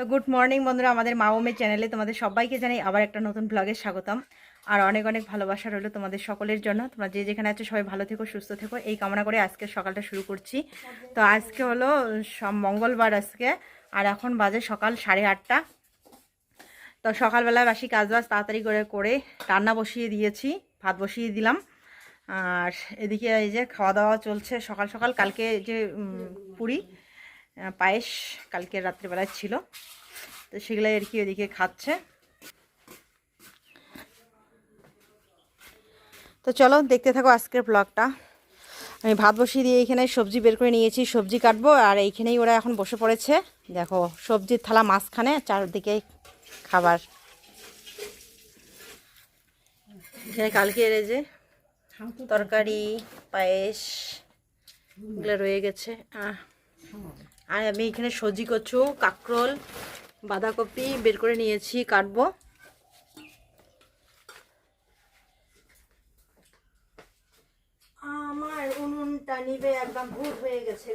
তো good morning বন্ধুরা, আমাদের মা ওমের চ্যানেলে তোমাদের সবাইকে জানাই আবার একটা নতুন ব্লগে স্বাগতম। আর অনেক অনেক ভালোবাসা রইল তোমাদের সকলের জন্য। তোমরা যে যেখানে আছো সবাই ভালো থেকো, সুস্থ থেকো। এই কামনা করে আজকে সকালটা শুরু করছি। তো আজকে হলো মঙ্গলবার আজকে, আর এখন বাজে সকাল সাড়ে আটটা। তো সকালবেলা বাসি কাজবাজ তাড়াতাড়ি করে করে রান্না বসিয়ে দিয়েছি, ভাত বসিয়ে দিলাম। আর এদিকে এই যে খাওয়া দাওয়া চলছে সকাল সকাল, কালকে যে পুরি পায়েস কালকে রাত্রিবেলায় ছিল। তো সেগুলাই আর কি ওইদিকে খাচ্ছে। তো চলো দেখতে থাকো আজকের ব্লগটা আমি ভাত বসিয়ে দিয়ে এখানে সবজি বের করে নিয়েছি, সবজি কাটবো, আর এইখানেই ওরা এখন বসে পড়েছে। দেখো, সবজির থালা মাঝখানে, চারদিকে খাবার। এখানে কালকে এই যে তরকারি, পায়েস, এগুলো রয়ে গেছে। আর আমি এখানে সবজি কচু, কাঁকরোল, বাঁধাকপি বের করে নিয়েছি, কাটবো। আমার উনুনটা একদম হয়ে গেছে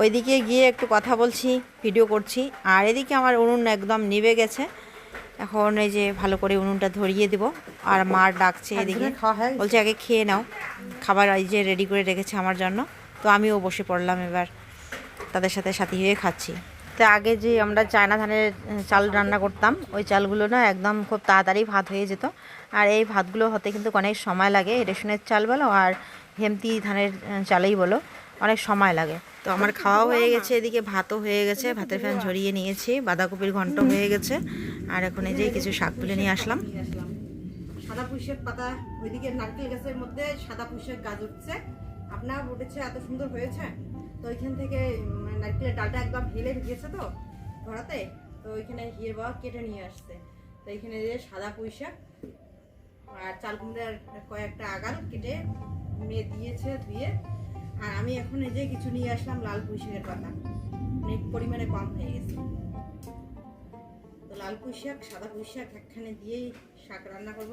ওইদিকে গিয়ে একটু কথা বলছি ভিডিও করছি। আর এদিকে আমার উনুন একদম নিভে গেছে। এখন এই যে ভালো করে উনুনটা ধরিয়ে দেব। আর মার ডাকছে এদিকে। বলছে আগে খেয়ে নাও। খাবার এই যে রেডি করে রেখেছে আমার জন্য। তো আমিও বসে পড়লাম এবার। তাদের সাথে সাথী হয়ে খাচ্ছি। তো আগে যে আমরা চায়না ধানের চাল রান্না করতাম ওই চালগুলো না একদম খুব তাড়াতাড়ি ভাত হয়ে যেত। আর এই ভাতগুলো হতে কিন্তু অনেক সময় লাগে। রেশনের চাল বলো আর হেমতি ধানের চালেই বলো। অনেক সময় লাগে। তো আমার খাওয়া হয়ে গেছে এদিকে ভাতও হয়ে গেছে। ভাতের ফ্যান ঝরিয়ে নিয়েছি। বাঁধাকপির ঘন্ট হয়ে গেছে। আর এখন এই যে কিছু শাক তুলে নিয়ে আসলাম। সাদা পুঁইশাক পাতা, ওইদিকে নারকেল গাছের মধ্যে সাদা পুঁইশাক গাছ উঠছে। আপনার উঠেছে, এত সুন্দর হয়েছে। তো ওইখান থেকে নারকেলের ডালটা একদম হেলে গিয়েছে তো ধরাতে তো ওইখানে হিয়ের বাবা কেটে নিয়ে আসছে। তো এইখানে যে সাদা পুঁইশাক আর চাল কুমড়ার কয়েকটা আগাল কেটে মেয়ে দিয়েছে ধুয়ে। আর আমি এখন এই যে কিছু নিয়ে আসলাম লাল পুঁইশাকের পাতা। অনেক পরিমাণে কম হয়ে গেছে। লাল পুঁই শাক সাদা পুঁই শাক একখানে দিয়েই শাক রান্না করব।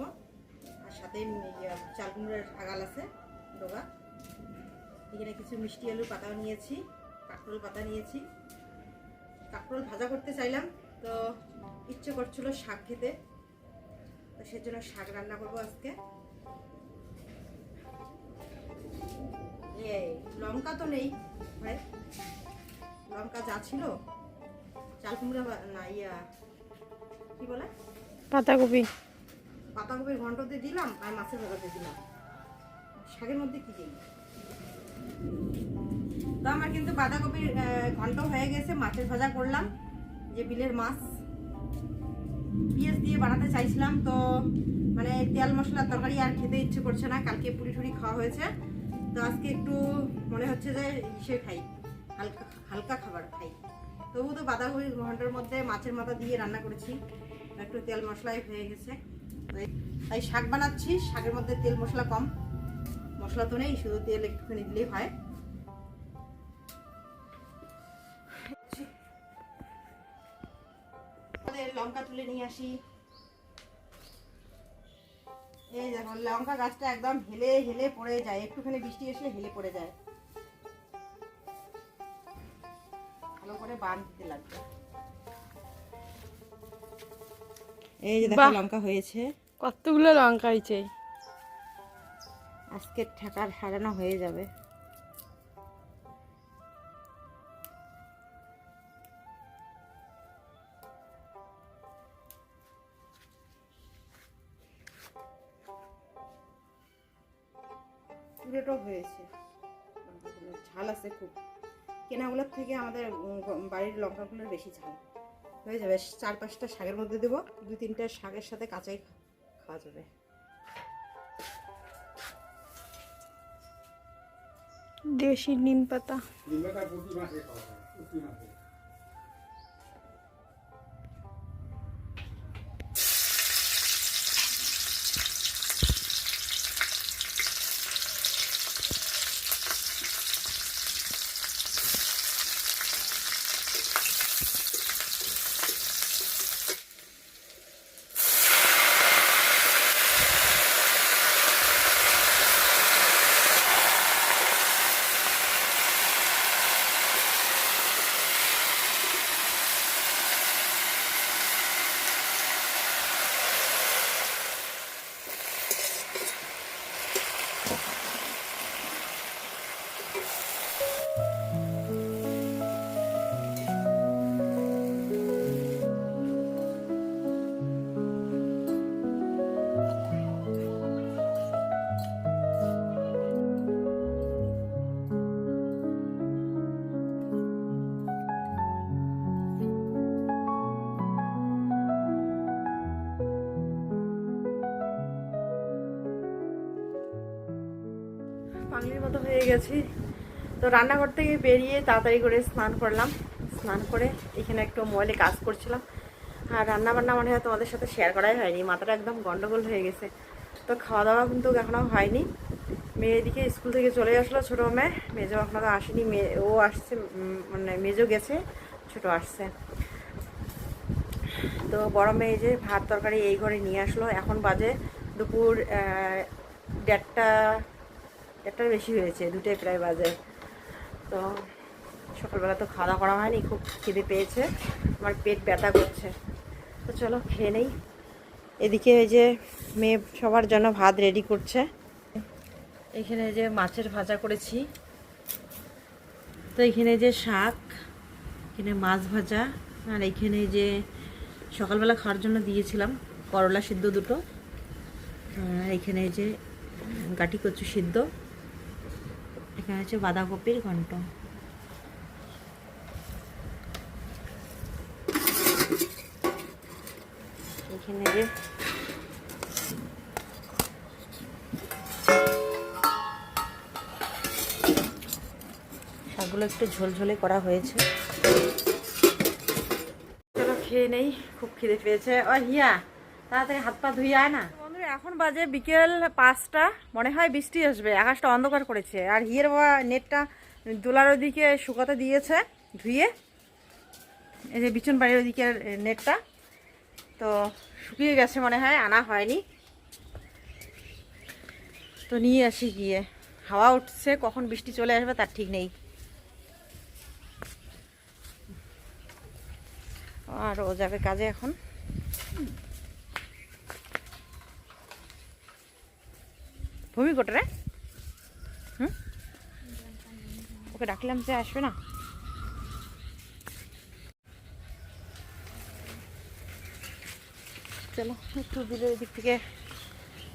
আর সাথে ইয়ে চাল কুমড়োর আগাল আছে, ডোগা। এখানে কিছু মিষ্টি আলু পাতাও নিয়েছি, কাঁকরোল পাতা নিয়েছি। কাঁকরোল ভাজা করতে চাইলাম, তো ইচ্ছে করছিল শাক খেতে। তো সেজন্য শাক রান্না করব আজকে। লঙ্কা তো নেই, ভাই। লঙ্কা যা ছিল, চাল কুমড়া না, ইয়া কি বলে? পাতাকপি। পাতাকপির ঘন্টতে দিলাম আর মাছের ভাজাতে দিলাম। শাকের মধ্যে কি দিই? তো আমার কিন্তু বাঁধাকপির ঘন্ট হয়ে গেছে মাছের ভাজা করলাম যে বিলের মাছ। পেঁয়াজ দিয়ে বানাতে চাইছিলাম তো মানে তেল মশলার তরকারি আর খেতে ইচ্ছে করছে না কালকে পুরি টুরি খাওয়া হয়েছে। তো আজকে একটু মনে হচ্ছে যে ইসে খাই হালকা হালকা খাবার খাই। তবু তো বাঁধাকপির ঘণ্টার মধ্যে মাছের মাথা দিয়ে রান্না করেছি। একটু তেল মশলাই হয়ে গেছে। তাই শাক বানাচ্ছি, শাকের মধ্যে তেল মশলা কম। মশলা তো নেই, শুধু তেল একটুখানি দিলেই হয়। লঙ্কা তুলে নিয়ে আসি। এই দেখো, লঙ্কা গাছটা একদম হেলে হেলে পড়ে যায়, একটুখানি বৃষ্টি এসে হেলে পড়ে যায়। ভালো করে বান দিতে লাগবে। এই যে দেখো লঙ্কা হয়েছে। কতগুলো লঙ্কা হয়েছে? আজকে ঠেকার হারানো হয়ে যাবে। পুরোটাও হয়েছে। ঝাল আছে খুব। কেনাগুলোর থেকে আমাদের বাড়ির লঙ্কাগুলোর বেশি ঝাল। হয়ে যাবে। চার পাঁচটা শাকের মধ্যে দেবো। দু তিনটা শাকের সাথে কাঁচাই খাওয়া যাবে। দেশি নিম পাতা। মতো হয়ে গেছি। তো রান্নাঘর থেকে বেরিয়ে তাড়াতাড়ি করে স্নান করলাম। স্নান করে এখানে একটু মোবাইলে কাজ করছিলাম। আর রান্না বান্না মনে হয় তোমাদের সাথে শেয়ার করাই হয়নি, মাথাটা একদম গন্ডগোল হয়ে গেছে। তো খাওয়া দাওয়া কিন্তু এখনও হয়নি। মেয়ে এদিকে স্কুল থেকে চলে আসলো ছোটো মেয়ে। মেজো এখনও আসেনি, মেয়ে, ও আসছে মানে মেজো গেছে, ছোট আসছে। তো বড় মেয়ে যে ভাত তরকারি এই ঘরে নিয়ে আসলো। এখন বাজে দুপুর দেড়টা দেড়টার বেশি হয়েছে দুটোই প্রায় বাজে। তো সকালবেলা তো খাওয়া করা হয়নি, খুব খিদে পেয়েছে, আমার পেট ব্যথা করছে। তো চলো খেয়ে নেই। এদিকে এই যে মেয়ে সবার জন্য ভাত রেডি করছে। এখানে যে মাছের ভাজা করেছি, তো এখানে যে শাক, এখানে মাছ ভাজা, আর এখানে যে সকালবেলা খাওয়ার জন্য দিয়েছিলাম করলা সিদ্ধ দুটো, আর এখানে যে গাটি কচু সিদ্ধ। এখানে হচ্ছে বাঁধাকপির ঘন্ট। এখানে যে শাকগুলো একটু ঝোলঝোলে করা হয়েছে। খেয়ে নেই, খুব খিদে পেয়েছে। ও হিয়া, তাড়াতাড়ি হাত পা ধুয়ে আয় না। এখন বাজে বিকেল পাঁচটা। মনে হয় বৃষ্টি আসবে, আকাশটা অন্ধকার করেছে। আর হিয়ের বাবা নেটটা দোলার ওদিকে শুকাতে দিয়েছে ধুয়ে। এই যে বিচন বাড়ির ওদিকে নেটটা। তো শুকিয়ে গেছে মনে হয়, আনা হয়নি। তো নিয়ে আসি গিয়ে। হাওয়া উঠছে, কখন বৃষ্টি চলে আসবে তার ঠিক নেই। আর ও যাবে কাজে এখন। ভূমি কোটে রে হুম? ওকে ডাকলাম যে আসবে না। চলো, একটু বিলের দিক থেকে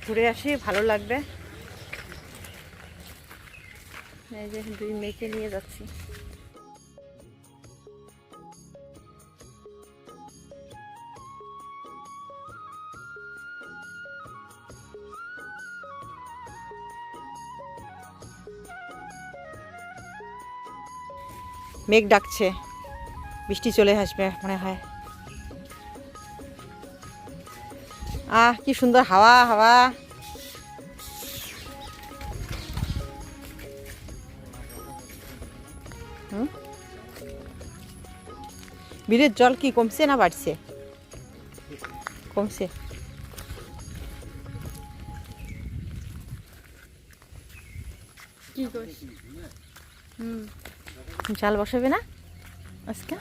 ঘুরে আসি, ভালো লাগবে। এই যে দুই মেয়েকে নিয়ে যাচ্ছি। মেঘ ডাকছে। বৃষ্টি চলে আসবে মনে হয়। আহ কি সুন্দর হাওয়া হাওয়া। হুম? বিলের জল কি কমছে না বাড়ছে? কমছে। কি হুম। জাল বসাবে না? আজকে?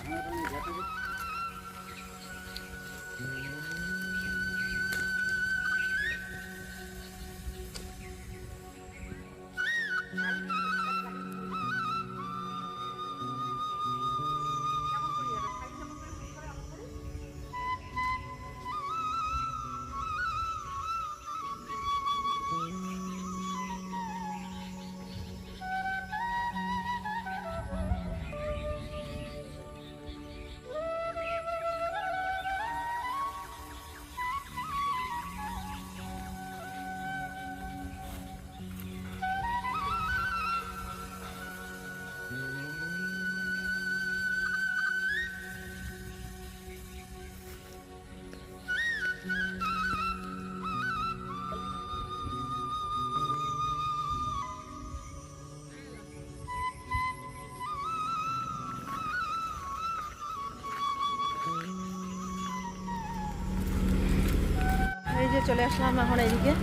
যে চলে আসলাম এখন এইদিকে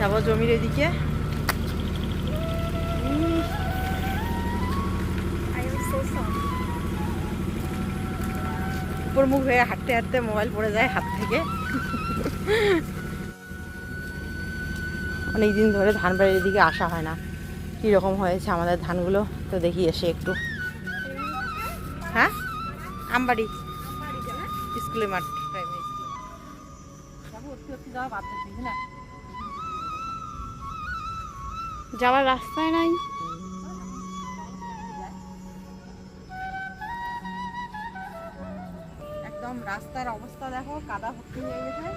যাব জমির এদিকে। উপর মুখ হয়ে হাঁটতে হাঁটতে মোবাইল পড়ে যায় হাত থেকে। অনেক দিন ধরে ধান বাড়ির এদিকে আসা হয় না। কীরকম হয়েছে আমাদের ধানগুলো? তো দেখি এসে একটু। হ্যাঁ? আমবাড়ি। স্কুলের মাঠ। যাওয়ার রাস্তায় নাই। একদম রাস্তার অবস্থা দেখো কাদা ভর্তি হয়ে গেছে।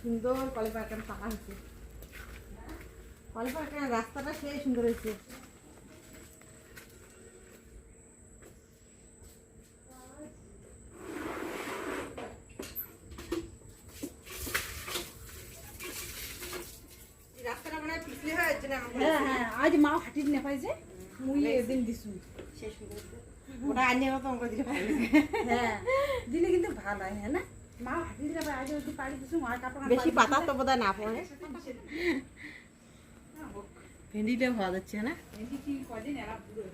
সুন্দর কলে পার্কের ফাঁকা হয়েছে। কলে রাস্তাটা সেই সুন্দর হয়েছে। মনে হয় হয়ে আজ মা হাঁটি নে পাইছে মুই এদিন দিছু শেষ হয়ে গেছে। ওটা আনিয়ে মতো আমাকে দিলে হ্যাঁ দিলে কিন্তু ভালো হয় হ্যাঁ না? বেশি পাতা তো বোধহয় না পড়ে। ভেন্ডিটা ভালো যাচ্ছে না? এরা বুড়ো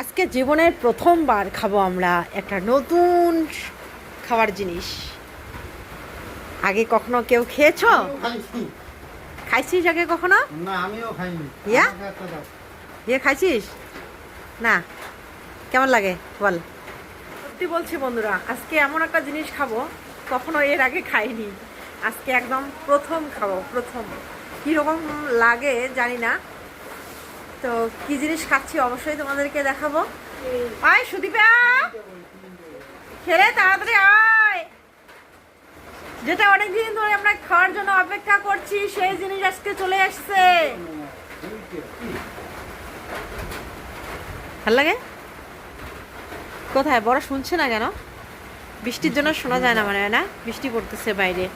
আজকে জীবনের প্রথমবার খাব আমরা একটা নতুন খাবার জিনিস। আগে কখনো কেউ খেয়েছো? খাইছিস আগে কখনো? না আমিও খাইনি। ইয়া? খাইছিস? না। কেমন লাগে? বল। সত্যি বলছি বন্ধুরা, আজকে এমন একটা জিনিস খাব কখনো এর আগে খাইনি। আজকে একদম প্রথম খাব, প্রথম। কীরকম লাগে জানি না। তো কি জিনিস খাচ্ছি অবশ্যই তোমাদেরকে দেখাবো। আয় সুদীপা! খেলে তাড়াতাড়ি আয়! যেটা অনেকদিন ধরে আমরা খাওয়ার জন্য অপেক্ষা করছি, সেই জিনিস আজকে চলে আসছে ভালো লাগে? কোথায়? বড় শুনছে না কেন? বৃষ্টির জন্য শোনা যায় না মানে না? বৃষ্টি পড়তেছে বাইরে।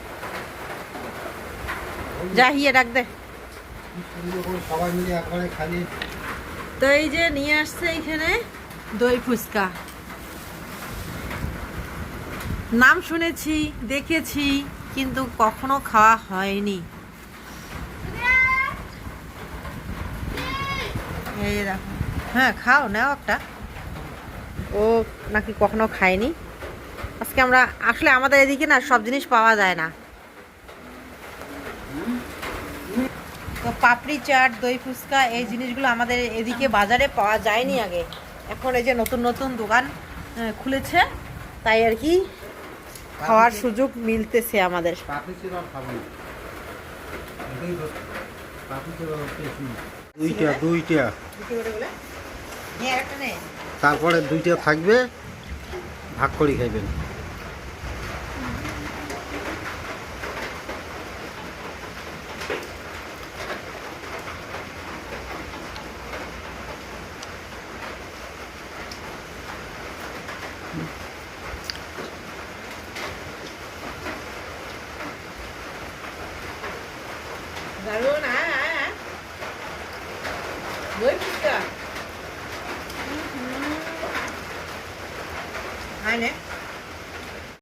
যা, হিয়ে ডাক দে। তো এই যে নিয়ে আসছে এখানে দই ফুচকা। নাম শুনেছি, দেখেছি, কিন্তু কখনো খাওয়া হয়নি। এই দেখো। হ্যাঁ খাও, নাও একটা। ও নাকি কখনো খায়নি? আজকে আমরা আসলে আমাদের এদিকে না সব জিনিস পাওয়া যায় না। তো পাপড়ি চাট দই ফুচকা এই জিনিসগুলো আমাদের এদিকে বাজারে পাওয়া যায়নি আগে। এখন এই যে নতুন নতুন দোকান খুলেছে তাই আর কি খাওয়ার সুযোগ মিলতেছে আমাদের। দুইটা দুইটা। তারপরে দুইটা থাকবে ভাগ করে খাইবেন।